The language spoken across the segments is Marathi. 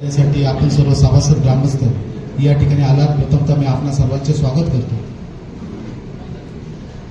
त्यासाठी आपण सर्व सभासद ग्रामस्थ या ठिकाणी आलात. प्रथमतः मी आपणा सर्वांचे स्वागत करतो.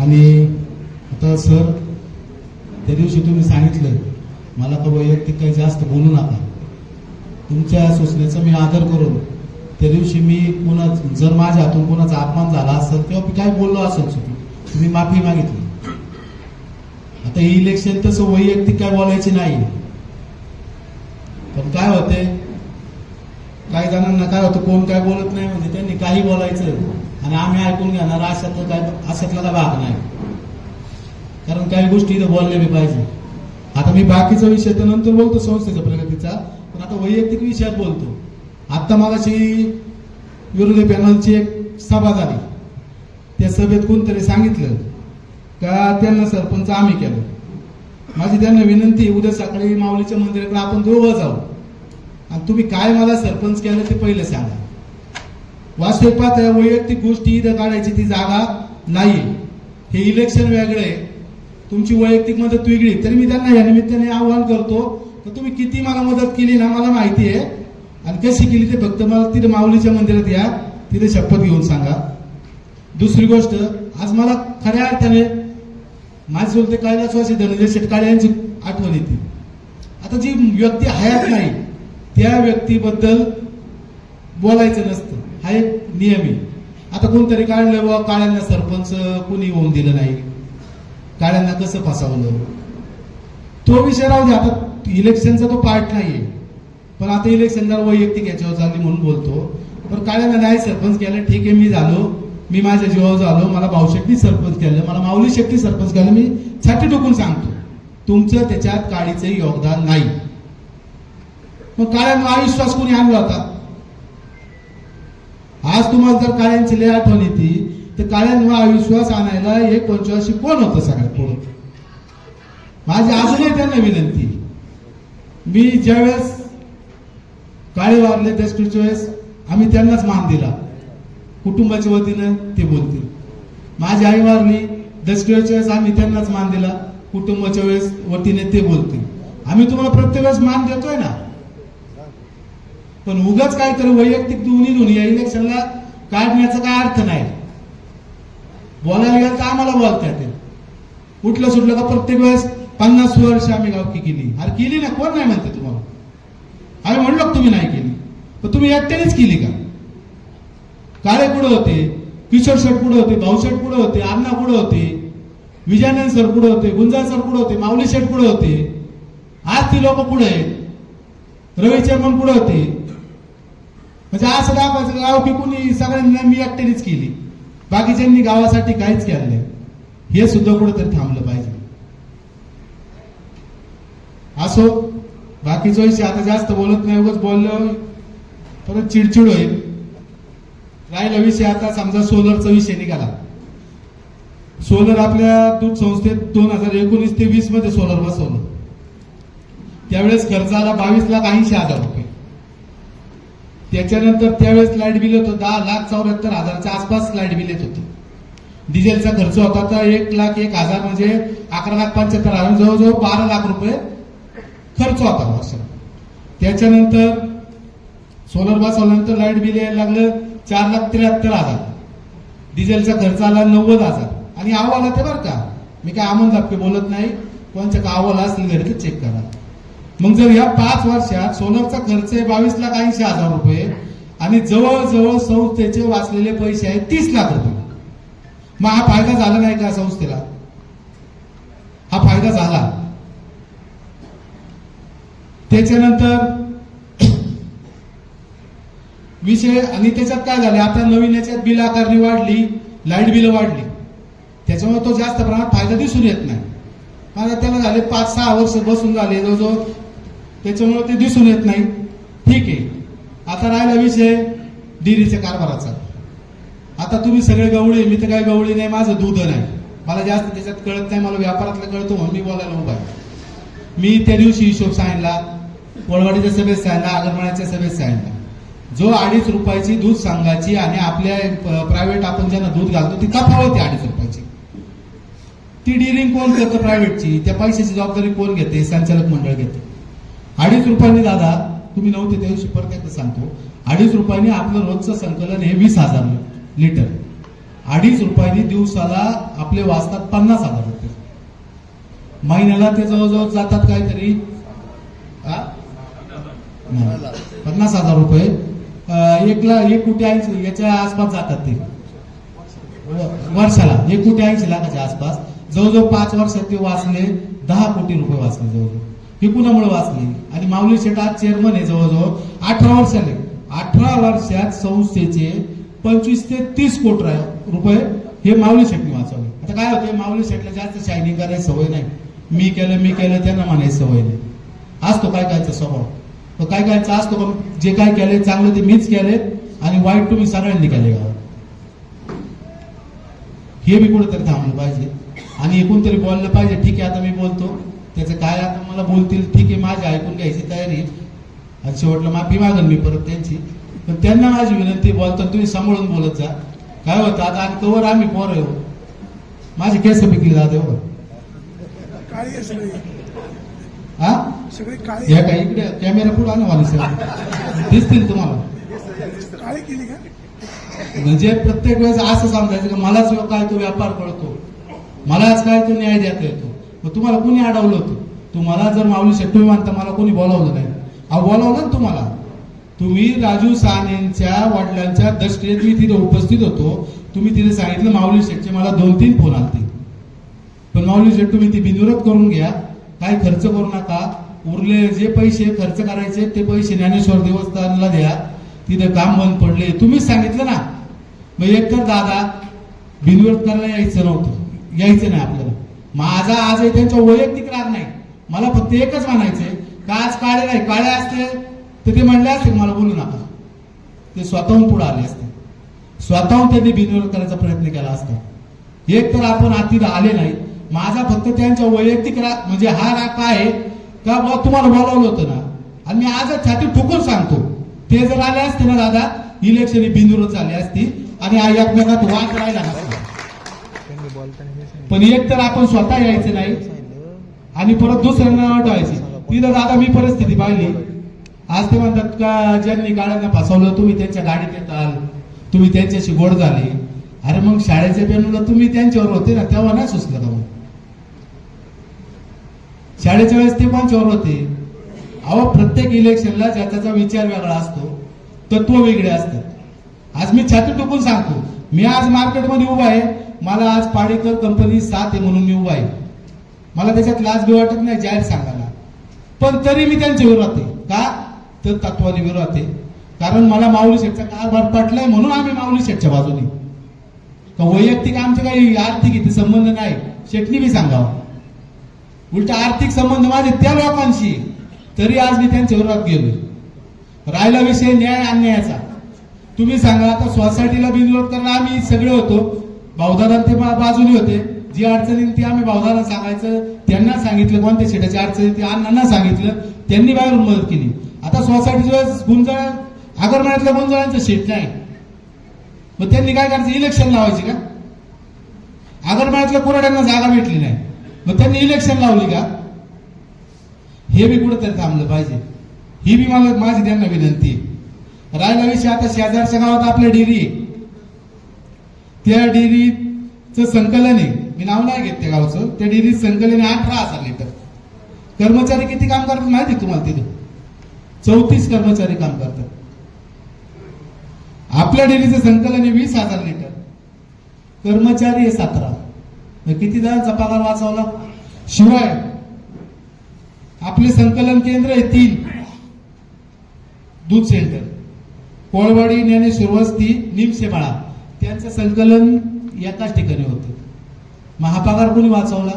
आणि आता सर त्या दिवशी तुम्ही सांगितलं मला का वैयक्तिक काही जास्त बोलू नका. तुमच्या सूचनेचा मी आदर करून त्या दिवशी मी पुन्हा जर माझ्या हातून कोणाचा अपमान झाला असेल किंवा मी काय बोललो असेल चुकी माफी मागितली. आता इलेक्शन तसं वैयक्तिक काय बोलायची नाही. पण काय होते काही जणांना काय होतं कोण काय बोलत नाही म्हणजे त्यांनी काही बोलायचं. आणि आम्ही ऐकून घेणार अशातलं काय अशातला काय भाग नाही. कारण काही गोष्टी इथं बोलल्या बी पाहिजे. आता मी बाकीचा विषय तर नंतर बोलतो संस्थेच्या प्रगतीचा पण आता वैयक्तिक विषयात बोलतो. आत्ता मागाशी विरोधी पॅनलची एक सभा झाली. त्या सभेत कोणतरी सांगितलं का त्यांना सरपंच आम्ही केलं. माझी त्यांना विनंती उद्या सकाळी माऊलीच्या मंदिराकडे आपण दोघं जाऊ. आणि तुम्ही काय मला सरपंच केलं ते पहिलं सांगा. वास्तवात वैयक्तिक गोष्टी इथं काढायची ती जागा नाही. हे इलेक्शन वेगळे आहे. तुमची वैयक्तिक मदत वेगळी तरी मी त्यांना या निमित्ताने आवाहन करतो तर तुम्ही किती मला मदत केली ना मला माहिती आहे. आणि कशी केली ते फक्त मला तिथे माऊलीच्या मंदिरात या तिथे शपथ घेऊन सांगा. दुसरी गोष्ट आज मला खऱ्या अर्थाने माझे बोलते कैलासवासी धनंजय शेटकाळे यांची आठवण येते. आता जी व्यक्ती हयात नाही त्या व्यक्तीबद्दल बोलायचं नसतं. हा एक नियम आहे. आता कोणतरी काढलं बुवा काळ्यांना सरपंच कुणी होऊन दिलं नाही. काळ्यांना कसं फसवलं? तो विषय राहू दे आता इलेक्शनचा तो पार्ट नाहीये. पण आता इलेक्शन जर वैयक्तिक याच्यावर झाली म्हणून बोलतो. पण काळ्यांना नाही सरपंच केलं ठीक आहे मी झालो. मी माझ्या जीवावर झालो. मला भाऊशेट्टी सरपंच केलं. मला माऊली शेट्टी सरपंच केलं. मी छाती टोकून सांगतो. तुमचं त्याच्यात काळीचं योगदान नाही. मग काळ्यांना अविश्वास कोणी आणला होता? आज तुम्हाला जर काळ्यांची लय आठवण येते तर काळ्यांना अविश्वास आणायला हे पंचवाशी कोण होतं सगळ्यात कोण माझी अजूनही त्यांना विनंती. मी ज्यावेळेस काळे वारले त्याच्या वेळेस आम्ही त्यांनाच मान दिला. कुटुंबाच्या वतीनं ते बोलतील. माझी आई वारली दसऱ्याच्या वेळेस आम्ही त्यांनाच मान दिला. कुटुंबाच्या वेळेस वतीने ते बोलतील. आम्ही तुम्हाला प्रत्येक वेळेस मान देतोय ना? पण उगाच काय तर वैयक्तिक दोन्ही दोन्ही या इलेक्शनला काढण्याचा काय अर्थ नाही. बोलायला गेलं तर आम्हाला बोलता येते. उठलं सुटलं का प्रत्येक वेळेस पन्नास वर्ष आम्ही गावकी केली. अरे केली ना कोण नाही म्हणते तुम्हाला? आम्ही म्हणलो तुम्ही नाही केली? पण तुम्ही एकट्यानेच केली का? काळे पुढे होते किशोर शेठ पुढे होते भाऊशेठ पुढे होते अण्णा पुढे होते विजयानंद सर पुढे होते गुंजा सर पुढे होते माऊली शेठ पुढे होते. आज ती लोक पुढे आहेत. रवी चेअरमन पुढे होते. म्हणजे असं दाखवायचं गाव की कुणी सगळ्यांना मी एकट्यानेच केली. बाकीच्यांनी गावासाठी काहीच केलं नाही. हे सुद्धा कुठेतरी थांबलं पाहिजे. असो बाकीचा आता जास्त बोलत नाही उगच बोललं परत चिडचिड होईल. राहिला विषय आता समजा सोलरचा विषय निघाला. सोलर आपल्या दूध संस्थेत दोन हजार एकोणीस ते वीसमध्ये सोलर बसवलं. त्यावेळेस खर्च आला बावीस लाख ऐंशी हजार. होता त्याच्यानंतर त्यावेळेस लाइट बिल होतं दहा लाख चौऱ्याहत्तर हजारच्या आसपास लाइट बिल येत होतं. डिझेलचा खर्च होता तर एक लाख एक हजार म्हणजे अकरा लाख पंच्याहत्तर हजार जवळजवळ बारा लाख रुपये खर्च होता वर्षात त्याच्यानंतर सोलर बसवल्यानंतर लाइट बिल यायला लागलं चार लाख त्र्याहत्तर हजार. डिझेलचा खर्च आला नव्वद हजार. आणि अहवाल ते बरं का. मी काय आमन दापके बोलत नाही. कोणच्या का अहवाल असेल घरी चेक करा मग जर या पाच वर्षात सोलरचा खर्च आहे बावीस लाख ऐंशी हजार रुपये आणि जवळजवळ संस्थेचे वाचलेले पैसे आहेत तीस लाख रुपये. मग हा फायदा झाला नाही का संस्थेला? हा फायदा झाला. त्याच्यानंतर विषय आणि त्याच्यात काय झाले? आता नवीन याच्यात बिल आकारणी वाढली लाइट बिल वाढली. त्याच्यामुळे तो जास्त प्रमाणात फायदा दिसून येत नाही. मला त्याला झाले पाच सहा वर्ष बसून झाले जवळजवळ त्याच्यामुळे ते दिसून येत नाही. ठीक आहे. आता राहिला विषय डिरीच्या कारभाराचा. आता तुम्ही सगळे गवळी मी तर काय गवळी नाही माझं दूध नाही. मला जास्त त्याच्यात कळत नाही मला व्यापारातलं कळतो म्हणून मी बोलायला उभा आहे. मी त्या दिवशी हिशोब सांगितला वळवाडीच्या सभेत सांगितला आगरमाळ्याच्या सभेत सांगितला. जो अडीच रुपयाची दूध सांगायची आणि आपल्या प्रायव्हेट आपण ज्यांना दूध घालतो ती तफावत आहे अडीच रुपयाची. ती डिलिंग कोण करतं प्रायव्हेटची त्या पैशाची जबाबदारी कोण घेते? संचालक मंडळ घेते. अडीच रुपयांनी दादा तुम्ही नव्हते त्या दिवशी परत एकदा सांगतो. अडीच रुपयांनी आपलं रोजचं संकलन हे वीस हजार लिटर. अडीच रुपयांनी दिवसाला आपले वाचतात पन्नास हजार रुपये. महिन्याला ते जवळजवळ जातात काहीतरी. पन्नास हजार रुपये. एकला एक एक कोटी ऐंशी याच्या आसपास जातात ते. वर्षाला. एक कोटी ऐंशी लाखाच्या आसपास. जवळजवळ पाच वर्षात ते वाचले दहा कोटी रुपये वाचले जवळजवळ. हे कुणामुळे वाचले? आणि माऊली शेठ आज चेअरमन आहे जवळजवळ अठरा वर्षाले. अठरा वर्षात संस्थेचे पंचवीस ते तीस कोटी रुपये हे माऊली शेटने वाचवले. आता काय होतं माऊली शेटला जास्त शायनिंग करायची सवय नाही. मी केलं मी केलं त्यांना म्हणायची सवय नाही. असतो काय कायचा स्वभाव? तो काय कायचा असतो का? जे काय केले चांगलं ते मीच केले आणि वाईट तुम्ही सगळ्यांनी केले गावात हे मी कुठेतरी थांबलं पाहिजे. आणि एकूण तरी बोललं पाहिजे. ठीक आहे आता मी बोलतो. त्याचं काय आता मला बोलतील ठीक आहे माझी ऐकून घ्यायची तयारी. आणि शेवटला माफी मागन मी परत त्यांची. पण त्यांना माझी विनंती बोलताना तुम्ही सांभाळून बोलत जा. काय होतं आता आणि कवर आम्ही पोर येऊ माझी केस पिकली जाते हो? हा या काय इकडे कॅमेरा पुढे आणा वाली सर दिसतील तुम्हाला. म्हणजे प्रत्येक वेळेस असं सांगायचं का मलाच काय तो व्यापार कळतो मलाच काय तो न्याय देता येतो. मग तुम्हाला कोणी अडवलं होतं? तुम्हाला जर माऊली शेट्टी तुम्ही मला कोणी बोलावलं नाही. अहो बोलावलं ना तुम्हाला. तुम्ही राजू सानेंच्या वडिलांच्या दृष्टीने मी तिथे उपस्थित होतो. तुम्ही तिथे सांगितलं माऊली शेटचे मला दोन तीन फोन आलते. पण माऊली शेट तुम्ही ती बिनविरोध करून घ्या. काय खर्च करू नका. उरले जे पैसे खर्च करायचे ते पैसे ज्ञानेश्वर देवस्थानला द्या. तिथं काम बंद पडले. तुम्हीच सांगितलं ना. मग एक तर दादा बिनविरोध करायला यायचं नव्हतं. यायचं नाही आपल्याला. माझा आजही त्यांचा वैयक्तिक राग नाही. मला फक्त एकच म्हणायचंय का आज काळे नाही काळे असते? तर ते म्हणले असते मला बोलू नका. ते स्वतःहून पुढे आले असते. स्वतःहून त्यांनी बिनविरोध करायचा प्रयत्न केला असता. एक तर आपण आतील आले नाही. माझा फक्त त्यांच्या वैयक्तिक राग म्हणजे हा राग काय आहे का बुवा तुम्हाला बोलावलं होतं ना? आणि मी आजच छाती ठोकून सांगतो. ते जर आले असते ना दादा इलेक्शन बिनविरोध झाले असती आणि एकमेकात वाद राहिला नसता त्यांनी बोलताना हे सांगितलं. पण एक तर आपण स्वतः यायचं नाही आणि परत दुसऱ्यांना अडवायची. तिथं दादा मी परिस्थिती पाहिली. आज ते म्हणतात का ज्यांनी गाड्यांना फसवलं तुम्ही त्यांच्या गाडीत येताल. तुम्ही त्यांच्याशी गोड झाले. अरे मग शाळेच्या पेनूला तुम्ही त्यांच्यावर होते ना तेव्हा नाही सुचलं का मग? शाळेच्या वेळेस ते कोणच्यावर होते? अहो प्रत्येक इलेक्शनला ज्याचा विचार वेगळा असतो तत्व वेगळे असतात. आज मी छाती टोकून सांगतो. मी आज मार्केटमध्ये उभा आहे. मला आज पाडेकर कंपनी साथ आहे म्हणून मी उभा आहे. मला त्याच्यात लाज बी वाटत नाही जाहीर सांगायला. पण तरी मी त्यांच्या विरोधात आहे. का? तर तत्वाने विरोधात आहे. कारण मला माऊली शेठचा कारभार पटलाय म्हणून आम्ही माऊली शेठच्या बाजूने. का वैयक्तिक आमचे काही आर्थिक इथे संबंध नाही? शेटनी बी सांगावं. उलट आर्थिक संबंध माझे त्या लोकांशी तरी आज मी त्यांच्या विरोधात गेलो राहिला विषय न्याय अन्यायाचा. तुम्ही सांगा आता सोसायटीला बिनविरोध करणं आम्ही सगळे होतो. भाऊदादा ते बाजूने होते. जी अडचणी ती आम्ही भाऊदादा सांगायचं. त्यांना सांगितलं कोणत्या शेटाची अडचणी ती अण्णांना सांगितलं. त्यांनी बाहेरून मदत केली. आता सोसायटीचं गुंजाळ आगरमाळ्यातल्या गुंजाळांचं शेट नाही मग त्यांनी काय करायचं? इलेक्शन लावायची का? आगरमाळ्यातल्या कोराड्यांना जागा भेटली नाही. मग त्यांनी इलेक्शन लावली का? हे बी कुठंतरी थांबलं पाहिजे. ही बी मला माझी त्यांना विनंती आहे. राहिला विषय आता शेजारच्या गावात आपल्या डेअरी आहे. त्या डेअरीचं संकलन आहे. मी नाव नाही घेत त्या गावचं. त्या डेअरीत संकलन आहे अठरा हजार लिटर. कर्मचारी किती काम करतात माहिती आहे तुम्हाला तिथे? चौतीस कर्मचारी काम करतात. आपल्या डेअरीचं संकलन आहे वीस हजार लिटर. कर्मचारी आहे सतरा. मग किती जणांचा पगार वाचवला? शिवाय आपले संकलन केंद्र आहे तीन. दूध सेंटर. कोळवाडी ज्ञानेश्वर वस्ती निमसेमाळा त्यांचं संकलन एकाच ठिकाणी होतं. महापागार कोणी वाचवला?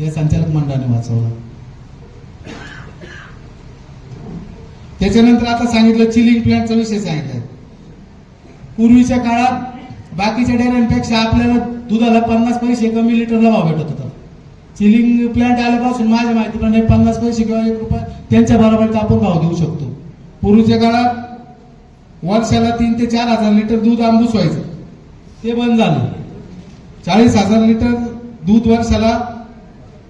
या संचालक मंडळाने वाचवला. त्याच्यानंतर आता सांगितलं चिलिंग प्लॅन्टचा विषय सांगितलाय पूर्वीच्या काळात बाकीच्या डेअऱ्यांपेक्षा आपल्याला दुधाला पन्नास पैसे कमी लिटरला भाव भेटत होता. चिलिंग प्लांट आल्यापासून माझ्या माहितीप्रमाणे पन्नास पैसे किंवा एक रुपये त्यांच्या बरोबर आपण भाव देऊ शकतो. पूर्वीच्या काळात वर्षाला तीन ते चार हजार लिटर दूध आंबूस व्हायचं. ते बंद झालं. चाळीस हजार लिटर दूध वर्षाला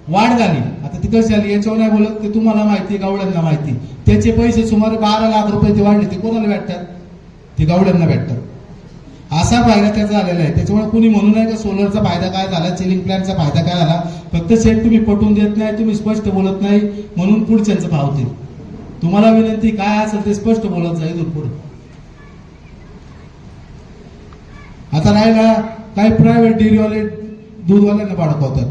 वाढ झाली. आता ती कशी आली याच्यावर नाही बोलत. ते तुम्हाला माहिती गावड्यांना माहिती त्याचे पैसे सुमारे बारा लाख रुपये ते वाढले. ते कोणाला भेटतात? ते गावड्यांना भेटतात. असा फायदा त्याचा झालेला आहे. त्याच्यामुळे कुणी म्हणू नये का सोलरचा फायदा काय झाला चिलिंग प्लॅनचा फायदा काय झाला. फक्त सेट तुम्ही पटवून देत नाही तुम्ही स्पष्ट बोलत नाही म्हणून पुढच्यांचं भावतील तुम्हाला विनंती काय असेल ते स्पष्ट बोलत जाईल पुढे. आता राहिला काही प्रायव्हेट डेअरीवाले दूधवाल्यांना पाडकवतात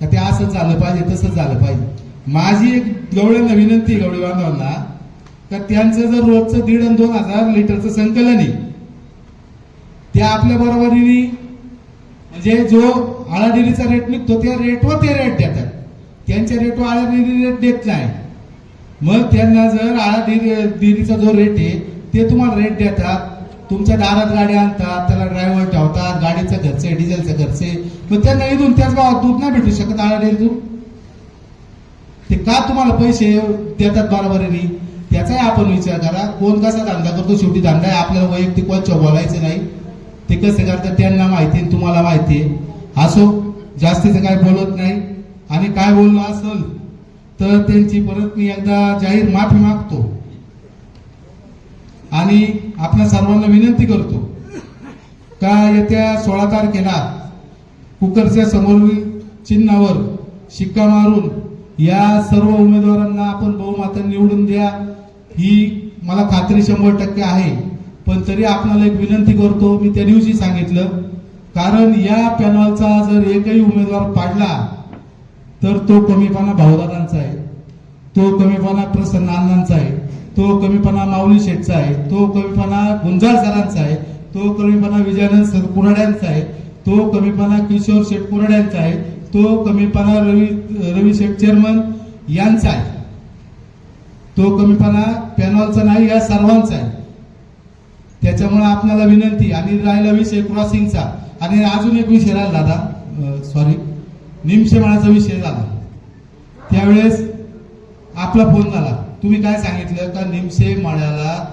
का ते असंच झालं पाहिजे तसंच झालं पाहिजे. माझी एक गवळ्यांना विनंती आहे गवळी बांधवांना का त्यांचं जर रोजचं दीड आणि दोन हजार लिटरचं संकलन आहे त्या आपल्या बरोबरीने म्हणजे जो आळा डेअरीचा रेट निघतो त्या रेटवर ते रेट देतात. त्यांच्या रेटवर आळा डेअरी रेट देत नाही. मग त्यांना जर आळा डेअरी डेअरीचा जो रेट आहे ते तुम्हाला रेट देतात. तुमच्या दारात गाडी आणतात त्याला ड्रायव्हर ठेवतात गाडीचं खर्च आहे डिझेलचा खर्च आहे मग त्यांना इथून त्याच भावात दूध नाही भेटू शकत आळा डेअरीतून ते का तुम्हाला पैसे देतात बरोबरीने? त्याचाही आपण विचार करा. कोण कसा धंदा करतो? शेवटी धंदा आहे. आपल्याला वैयक्तिक कोणच्या बोलायचं नाही. ते कसं करतात त्यांना माहिती आहे, तुम्हाला माहिती आहे. असो जास्तीचं काय बोलत नाही. आणि काय बोलणं असेल तर त्यांची परत मी एकदा जाहीर माफी मागतो. आणि आपल्या सर्वांना विनंती करतो का येत्या सोळा तारखेला कुकरच्या समोरील चिन्हावर शिक्का मारून या सर्व उमेदवारांना आपण बहुमताने निवडून द्या ही मला खात्री शंभर टक्के आहे. पण तरी आपल्याला एक विनंती करतो मी त्या दिवशी सांगितलं कारण या पॅनलचा जर एकही उमेदवार पाडला तर तो कमीपणा भाऊदादांचा आहे. तो कमीपणा प्रसन्न आनंदचा आहे. तो कमीपणा माऊली शेठचा आहे. तो कमीपणा गुंजाळ सरांचा आहे. तो कमीपणा विजयानंद सर कुराड्यांचा आहे. तो कमीपणा किशोर शेठ कुराड्यांचा आहे. तो कमीपणा रवी रवी शेठ चेअरमन यांचा आहे. तो कमीपणा पॅनॉलचा नाही या सर्वांचा आहे. त्याच्यामुळे आपल्याला विनंती आणि राहिला विषय क्रॉसिंगचा. आणि अजून एक विषय राहिला दादा सॉरी निमशेमाळाचा विषय झाला. त्यावेळेस आपला फोन झाला. तुम्ही काय सांगितलं? का निमशे मळ्याला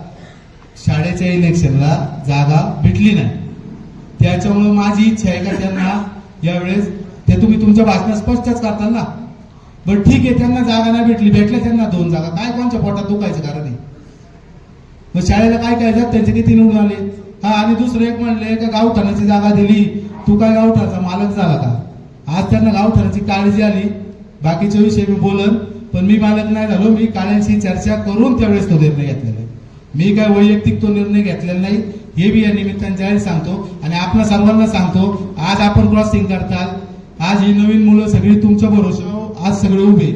शाळेच्या इलेक्शनला जागा भेटली नाही. त्याच्यामुळे माझी इच्छा आहे का त्यांना यावेळेस ते तुम्ही तुमच्या भाषणात स्पष्टच करताल ना. बरं ठीक आहे त्यांना जागा नाही भेटली. भेटल्या त्यांना दोन जागा. काय कोणच्या पोटात दुखायचं कारण आहे? मग शाळेला काय काय जात त्यांचे किती निवडून आले? हा आणि दुसरं एक म्हणले का गावठाणाची जागा दिली. तू काय गावठाणाचा मालक झाला का? आज त्यांना गावठाणाची काळजी आली. बाकीच्या विषयी मी बोलन. पण मी मालक नाही झालो मी काळ्यांशी चर्चा करून त्यावेळेस तो निर्णय घेतलेला आहे. मी काय वैयक्तिक तो निर्णय घेतलेला नाही हे बी या निमित्ताने जाहीर सांगतो आणि आपल्या सर्वांना सांगतो आज आपण क्रॉसिंग करतात आज ही नवीन मुलं सगळी तुमच्या भरोशा आज सगळे उभे.